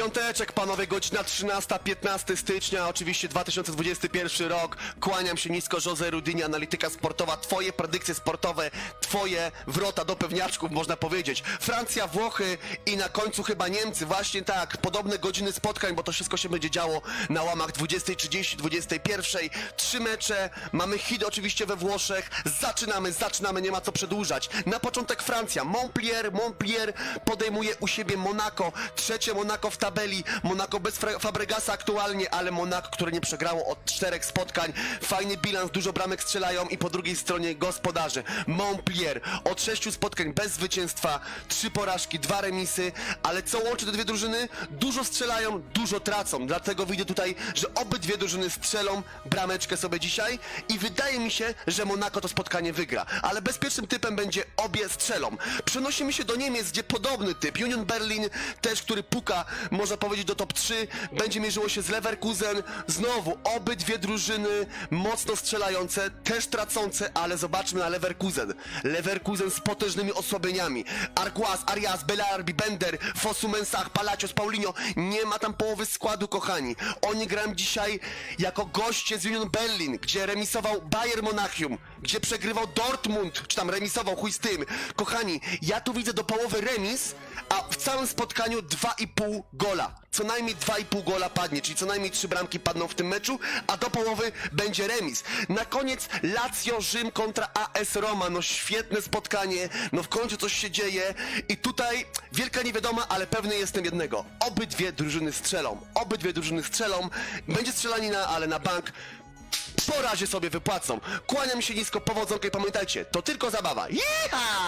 Piąteczek, panowie, godzina 13-15 stycznia, oczywiście 2021 rok. Kłaniam się nisko, Jose Rudini, analityka sportowa. Twoje predykcje sportowe, twoje wrota do pewniaczków, można powiedzieć. Francja, Włochy i na końcu chyba Niemcy. Właśnie tak, podobne godziny spotkań, bo to wszystko się będzie działo na łamach 20.30, 21.00. Trzy mecze, mamy hit oczywiście we Włoszech. Zaczynamy, zaczynamy, nie ma co przedłużać. Na początek Francja, Montpellier, Montpellier podejmuje u siebie Monaco. Trzecie Monaco w tabeli. Monaco bez Fra- Fabregasa aktualnie, ale Monaco, które nie przegrało od czterech spotkań. Fajny bilans, dużo bramek strzelają i po drugiej stronie gospodarze. Montpellier od sześciu spotkań bez zwycięstwa, trzy porażki, dwa remisy, ale co łączy te dwie drużyny? Dużo strzelają, dużo tracą. Dlatego widzę tutaj, że obydwie drużyny strzelą brameczkę sobie dzisiaj i wydaje mi się, że Monaco to spotkanie wygra. Ale bezpiecznym typem będzie obie strzelą. Przenosimy się do Niemiec, gdzie podobny typ. Union Berlin, też który puka, można powiedzieć, do top 3, będzie mierzyło się z Leverkusen. Znowu, obydwie drużyny mocno strzelające, też tracące, ale zobaczmy na Leverkusen. Leverkusen z potężnymi osłabieniami. Arguaz, Arias, Belarbi, Bender, Fosu Mensah, Palacios, Paulinho. Nie ma tam połowy składu, kochani. Oni grają dzisiaj jako goście z Union Berlin, gdzie remisował Bayern Monachium, gdzie przegrywał Dortmund, czy tam remisował, chuj z tym. Kochani, ja tu widzę do połowy remis, a w całym spotkaniu 2,5 gola. Co najmniej 2,5 gola padnie, czyli co najmniej 3 bramki padną w tym meczu, a do połowy będzie remis. Na koniec Lazio Rzym kontra AS Roma. No świetne spotkanie, no w końcu coś się dzieje i tutaj wielka niewiadoma, ale pewny jestem jednego. Obydwie drużyny strzelą. Obydwie drużyny strzelą. Będzie strzelanina, ale na bank po razie sobie wypłacą. Kłaniam się nisko, powodzonka i pamiętajcie, to tylko zabawa. Jecha!